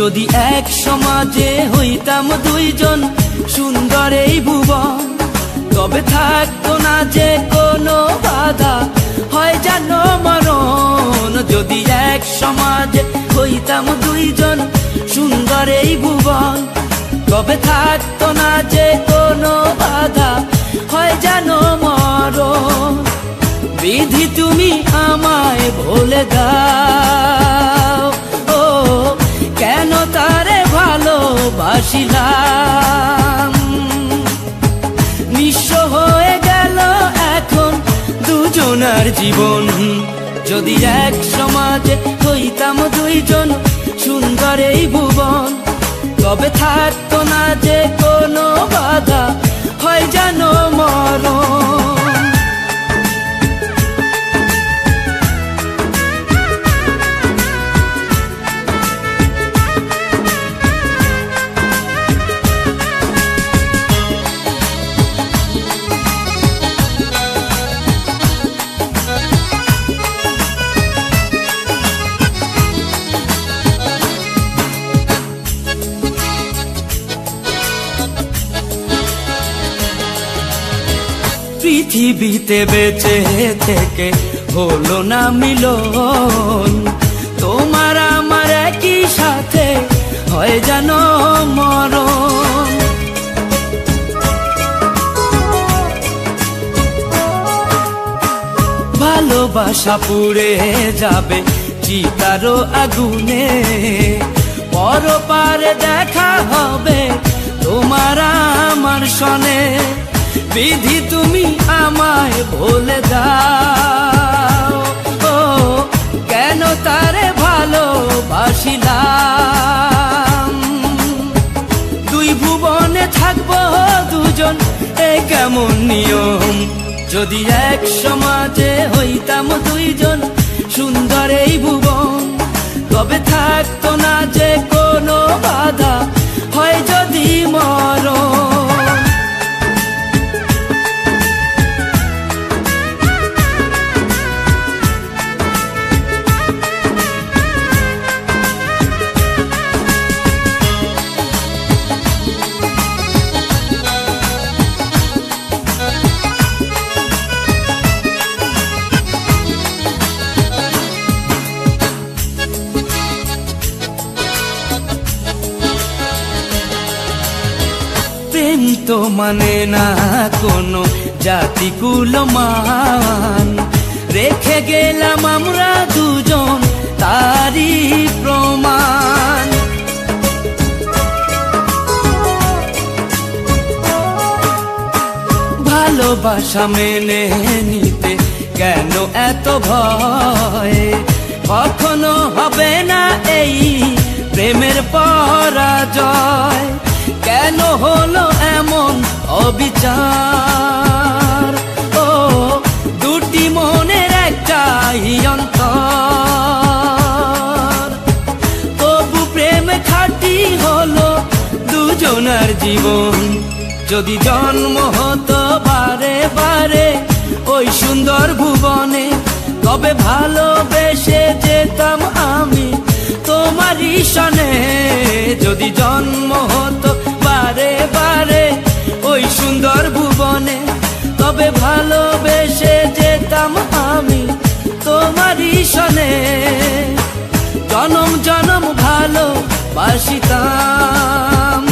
যদি এক সমাজে হইতাম দুইজন সুন্দর এই ভুবন, তবে থাকতো না যে কোনো বাধা। হয় জানো মরণ, যদি এক সমাজে হইতাম দুইজন সুন্দর এই ভুবন, তবে থাকতো না যে কোনো বাধা। হয় জানো মরণ, বিধি তুমি আমায় ভুলে দাও। ভালোবাসিলাম নিঃস্ব হয়ে গেল এখন দুজনার জীবন। যদি এক সমাজে হইতাম দুইজন সুন্দর এই ভুবন, তবে থাকতো না যে পৃথিবীতে বেঁচে থেকে হলো না মিলন। তোমার আমার একই সাথে হয় যেন মরণ। ভালোবাসা পুড়ে যাবে চিতারও আগুনে। পর পরপারে দেখা হবে তোমার আমার সনে। বিধি আমায় বলে দাও ও, কেন তারে ভালোবাসিলাম? দুই ভুবনে থাকব দুজন, এ কেমন নিয়ম? যদি এক সমাজে হইতাম দুইজন, সুন্দর এই ভুবন, তবে থাকতো না যে তো মানে না কোনো জাতি কুলমান। রেখে গেলাম আমরা দুজন, তারই প্রমাণ। ভালোবাসা মেনে নিতে কেন এত ভয়? কখনো হবে না এই প্রেমের পরাজয়। অবিচার ও, দুটি মনের একটাই অন্তর। তবু প্রেম খাটি হলো দুজনার জীবন। যদি জন্ম হতো বারে বারে ওই সুন্দর ভুবনে, তবে ভালোবেসে যেতাম আমি তোমারই সনে। যদি জন্ম হতো তবে ভালোবেসে যেতাম আমি তোমারই সনে। জনম জনম ভালো বাসিতাম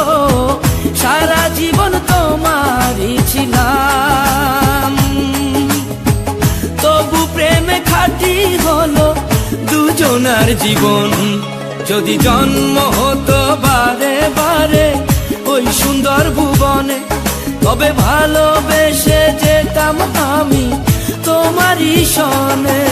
ও, সারা জীবন তোমারই ছিলাম। তবু প্রেমে খাটি হলো দুজনার জীবন। যদি জন্ম হতো বারে বারে ওই সুন্দর ভুবনে তবে ভালোবেসে যেতাম আমি তোমারই সনে।